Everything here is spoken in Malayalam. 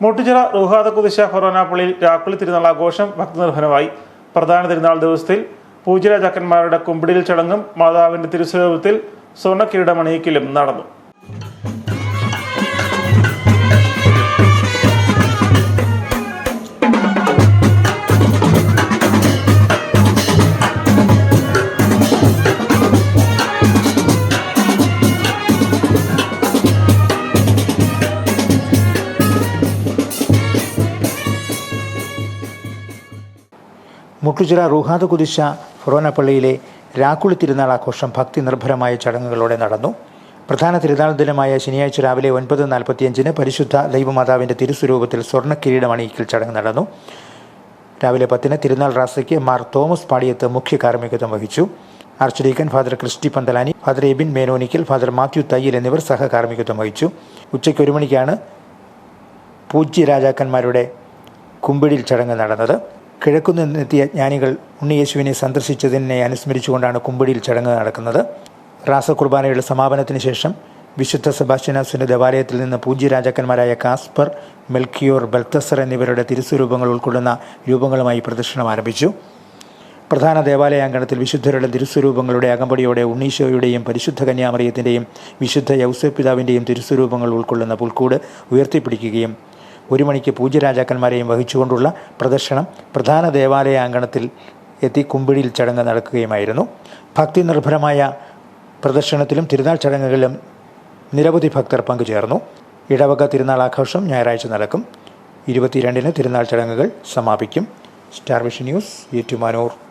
മുട്ടുചിറ റുഹാദ കുതിശ ഫൊറോനാപ്പള്ളിയിൽ രാക്കുളി തിരുനാൾ ആഘോഷം ഭക്തനിർഭരമായി പ്രധാന തിരുനാൾ ദിവസത്തിൽ പൂജരാജാക്കന്മാരുടെ കുമ്പിടിയിൽ ചടങ്ങും മാതാവിന്റെ തിരുസ്വരൂപത്തിൽ സ്വർണ കിരീടമണിയിക്കലും നടന്നു. മുട്ടുചിറ റുഹാദ് കുതിശ ഫൊറോനപ്പള്ളിയിലെ രാക്കുളി തിരുനാൾ ആഘോഷം ഭക്തി നിർഭരമായ ചടങ്ങുകളോടെ നടന്നു. പ്രധാന തിരുനാൾ ദിനമായ ശനിയാഴ്ച രാവിലെ ഒൻപത് നാൽപ്പത്തിയഞ്ചിന് പരിശുദ്ധ ദൈവമാതാവിന്റെ തിരുസ്വരൂപത്തിൽ സ്വർണ കിരീടമണിയിക്കൽ ചടങ്ങ് നടന്നു. രാവിലെ പത്തിന് തിരുനാൾ റാസയ്ക്ക് മാർ തോമസ് പാടിയത്ത് മുഖ്യ കാർമ്മികത്വം വഹിച്ചു. Arch father Christy Panthalani father Ebin Menonickal father Mathew Thayyil എന്നിവർ സഹകാർമ്മികത്വം വഹിച്ചു. ഉച്ചയ്ക്ക് ഒരു മണിക്കാണ് പൂജ്യ രാജാക്കന്മാരുടെ കുമ്പിടിൽ ചടങ്ങ് നടന്നത്. കിഴക്കുനിന്നെത്തിയ ജ്ഞാനികൾ ഉണ്ണിയേശുവിനെ സന്ദർശിച്ചതിനെ അനുസ്മരിച്ചുകൊണ്ടാണ് കുമ്പിടിയിൽ ചടങ്ങ് നടക്കുന്നത്. റാസ കുർബാനയുടെ സമാപനത്തിന് ശേഷം വിശുദ്ധ സെബാസ്റ്റ്യനാസിന്റെ ദേവാലയത്തിൽ നിന്ന് പൂജ്യ രാജാക്കന്മാരായ കാസ്പർ മെൽക്കിയോർ ബൽത്തസർ എന്നിവരുടെ തിരുസ്വരൂപങ്ങൾ ഉൾക്കൊള്ളുന്ന രൂപങ്ങളുമായി പ്രദർശനം ആരംഭിച്ചു. പ്രധാന ദേവാലയാങ്കണത്തിൽ വിശുദ്ധരുടെ തിരുസ്വരൂപങ്ങളുടെ അകമ്പടിയോടെ ഉണ്ണീശോയുടെയും പരിശുദ്ധ കന്യാമറിയത്തിന്റെയും വിശുദ്ധ യൗസപിതാവിന്റെയും തിരുസ്വരൂപങ്ങൾ ഉൾക്കൊള്ളുന്ന പുൽക്കൂട് ഉയർത്തിപ്പിടിക്കുകയും ഒരു മണിക്ക് പൂജ്യരാജാക്കന്മാരെയും വഹിച്ചുകൊണ്ടുള്ള പ്രദർശനം പ്രധാന ദേവാലയാങ്കണത്തിൽ എത്തി കുമ്പിടിയിൽ ചടങ്ങ് നടക്കുകയുമായിരുന്നു. ഭക്തി നിർഭരമായ പ്രദർശനത്തിലും തിരുനാൾ ചടങ്ങുകളിലും നിരവധി ഭക്തർ പങ്കുചേർന്നു. ഇടവക തിരുനാൾ ആഘോഷം ഞായറാഴ്ച നടക്കും. ഇരുപത്തിരണ്ടിന് തിരുനാൾ ചടങ്ങുകൾ സമാപിക്കും. Star vision news Ettumanoor.